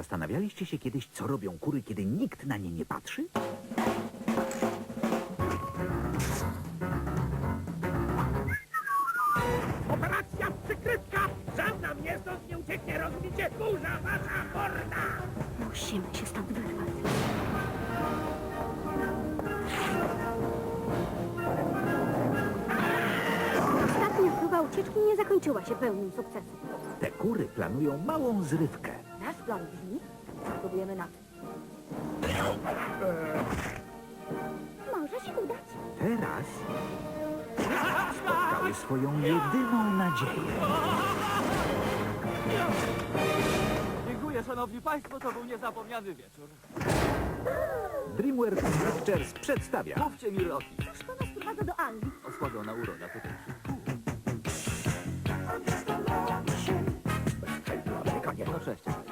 zastanawialiście się kiedyś, co robią kury, kiedy nikt na nie nie patrzy? Operacja przykrytka! Żadna mnie stąd nie ucieknie, rozumiecie? Burza wasza horda! Musimy się stąd wyrwać. Ostatnia próba ucieczki nie zakończyła się pełnym sukcesem. Te kury planują małą zrywkę. Plan brzmi, spróbujemy na tym. Może się udać. Teraz spotkały swoją jedyną nadzieję. Dziękuję, szanowni państwo, to był niezapomniany wieczór. DreamWorks Pictures przedstawia Mówcie mi Rocky. To nas sprowadza do Anglii. Osłabiona uroda to też. No cześć.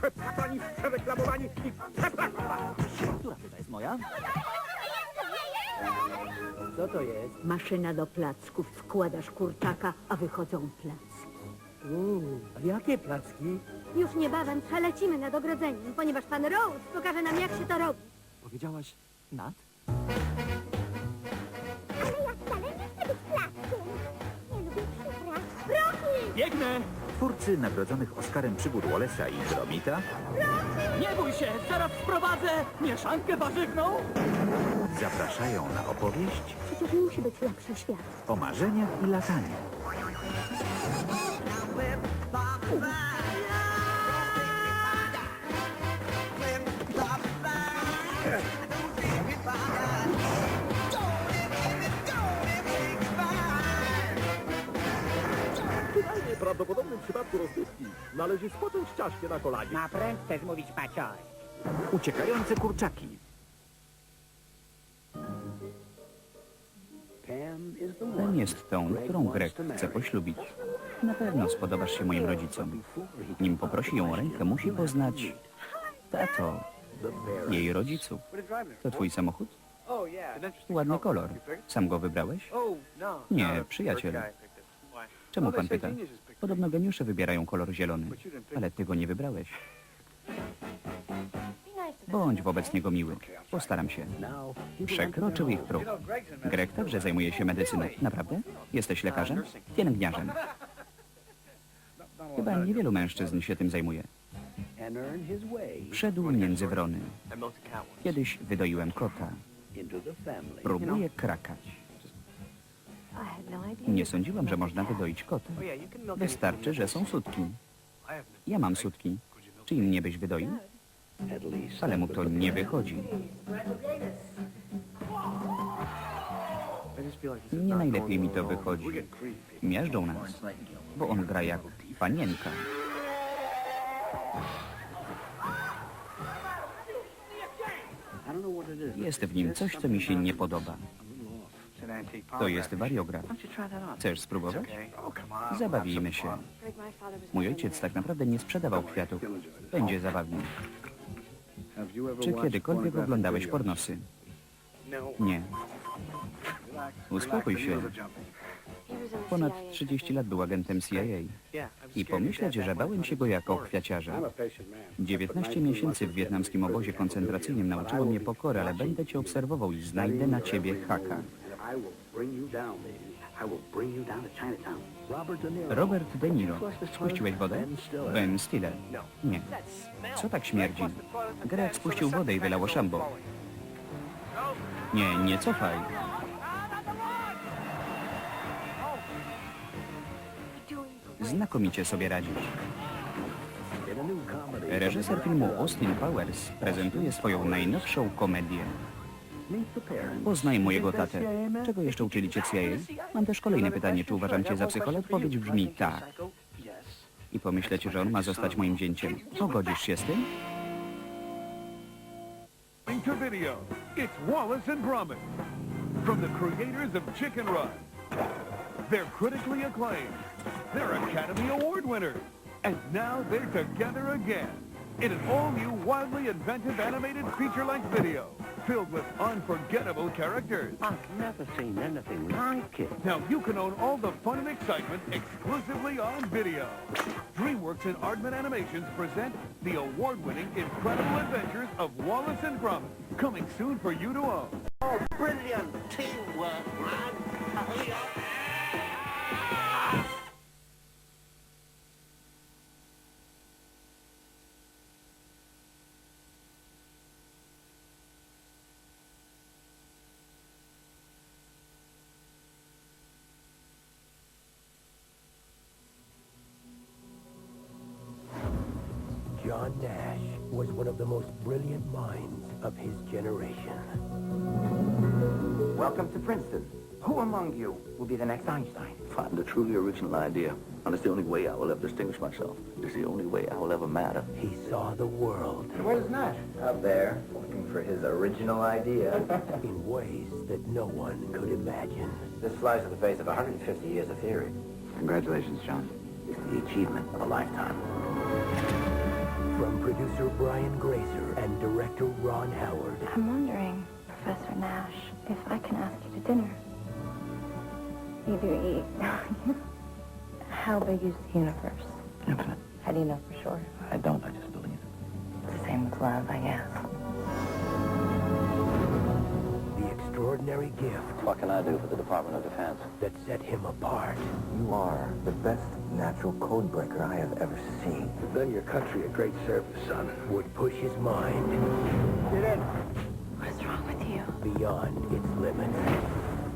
Przeplakani, przereklamowani i przeplakowani! Która jest moja? Co to jest? Maszyna do placków. Wkładasz kurczaka, a wychodzą placki. Uuu, a jakie placki? Już niebawem przelecimy nad ogrodzeniem, ponieważ pan Rose pokaże nam, jak się to robi. Powiedziałaś nad? Ale ja wcale nie chcę być plackiem. Nie lubię przypraw. Rocky! Biegnę! Twórcy nagrodzonych Oscarem przygód Wallace'a i Gromita Nie bój się, zaraz wprowadzę mieszankę warzywną. zapraszają na opowieść Przecież musi być lepszy świat. o marzeniach i lataniu. W nieprawdopodobnym przypadku rozgrywki należy spocząć na kolanie. Na prędce zmówić pacioj. Uciekające kurczaki. Ten jest tą, którą Greg chce poślubić. Na pewno spodobasz się moim rodzicom. Nim poprosi ją o rękę, musi poznać... Tato, jej rodziców. To twój samochód? Ładny kolor. Sam go wybrałeś? Nie, przyjaciel. Czemu pan pyta? Podobno geniusze wybierają kolor zielony, ale ty go nie wybrałeś. Bądź wobec niego miły. Postaram się. Przekroczył ich próg. Greg także zajmuje się medycyną. Naprawdę? Jesteś lekarzem? Pielęgniarzem. Chyba niewielu mężczyzn się tym zajmuje. Wszedł między wrony. Kiedyś wydoiłem kota. Próbuję krakać. Nie sądziłam, że można wydoić kota. Wystarczy, że są sutki. Ja mam sutki. Czy im nie byś wydoił? Ale mu to nie wychodzi. Nie najlepiej mi to wychodzi. Miażdżą nas, bo on gra jak panienka. Jest w nim coś, co mi się nie podoba. To jest wariograf. Chcesz spróbować? Zabawimy się. Mój ojciec tak naprawdę nie sprzedawał kwiatów. Będzie zabawnie. Czy kiedykolwiek oglądałeś pornosy? Nie. Uspokój się. Ponad 30 lat był agentem CIA. I pomyśleć, że bałem się go jako kwiaciarza. 19 miesięcy w wietnamskim obozie koncentracyjnym nauczyło mnie pokory, ale będę cię obserwował i znajdę na ciebie haka. Robert De Niro. Spuściłeś wodę? Ben Stiller. Nie. Co tak śmierdzi? Greg spuścił wodę i wylało szambo. Nie, nie cofaj. Znakomicie sobie radzisz. Reżyser filmu Austin Powers prezentuje swoją najnowszą komedię. Poznaj mojego tatę. Czego jeszcze uczyli cię CIA? Mam też kolejne pytanie. Czy uważam cię za psychola? Odpowiedź brzmi tak. I pomyśleć, że on ma zostać moim zięciem. Pogodzisz się z tym? to video. It's Wallace and Gromit from the creators of Chicken Run. They're critically acclaimed. They're Academy Award winners. And now they're together again in an all-new, wildly inventive animated feature-length video filled with unforgettable characters. I've never seen anything like it. Now you can own all the fun and excitement exclusively on video. DreamWorks and Aardman Animations present the award-winning Incredible Adventures of Wallace and Gromit, coming soon for you to own. Oh, brilliant teamwork, man. John Nash was one of the most brilliant minds of his generation. Welcome to Princeton. Who among you will be the next Einstein? Find a truly original idea. And it's the only way I will ever distinguish myself. It's the only way I will ever matter. He saw the world Where's Nash? Up there, looking for his original idea. in ways that no one could imagine. this flies in the face of 150 years of theory. Congratulations, John. It's the achievement of a lifetime. From producer Brian Grazer and director Ron Howard, I'm wondering, Professor Nash, if I can ask you to dinner. You do eat. How big is the universe? Infinite. How do you know for sure? I don't, I just believe. It's the same with love, I guess. the extraordinary gift What can I do for the Department of Defense? that set him apart. You are the best natural code breaker I have ever seen. You've done your country a great service, son. Would push his mind What is wrong with you? beyond its limits.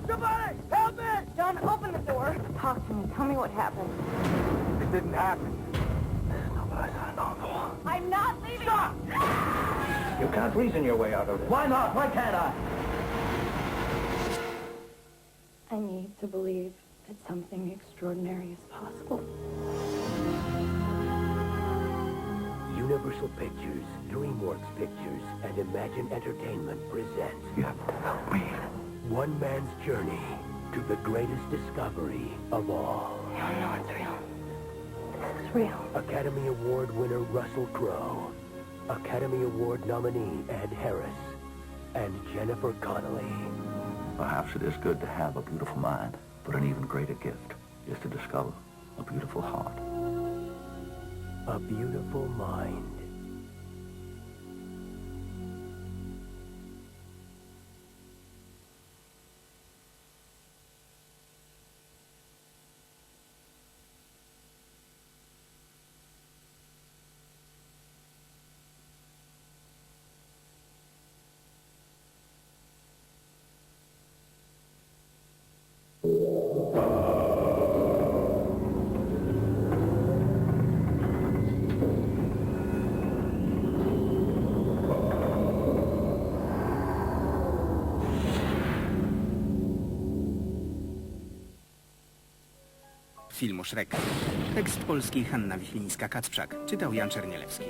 Somebody, help me! John, open the door. Talk to me. Tell me what happened. It didn't happen. Not what I signed on for. I'm not leaving. Stop! You can't reason your way out of it. Why not? Why can't I? I need to believe that something extraordinary is possible. Universal Pictures, DreamWorks Pictures, and Imagine Entertainment present You have to help me. one man's journey to the greatest discovery of all. No, no, it's real. This is real. Academy Award winner Russell Crowe, Academy Award nominee Ed Harris, and Jennifer Connelly. Perhaps it is good to have a beautiful mind, but an even greater gift is to discover a beautiful heart. A Beautiful Mind. Filmu Shrek. Tekst polski Hanna Wichlińska-Kacprzak. Czytał Jan Czernielewski.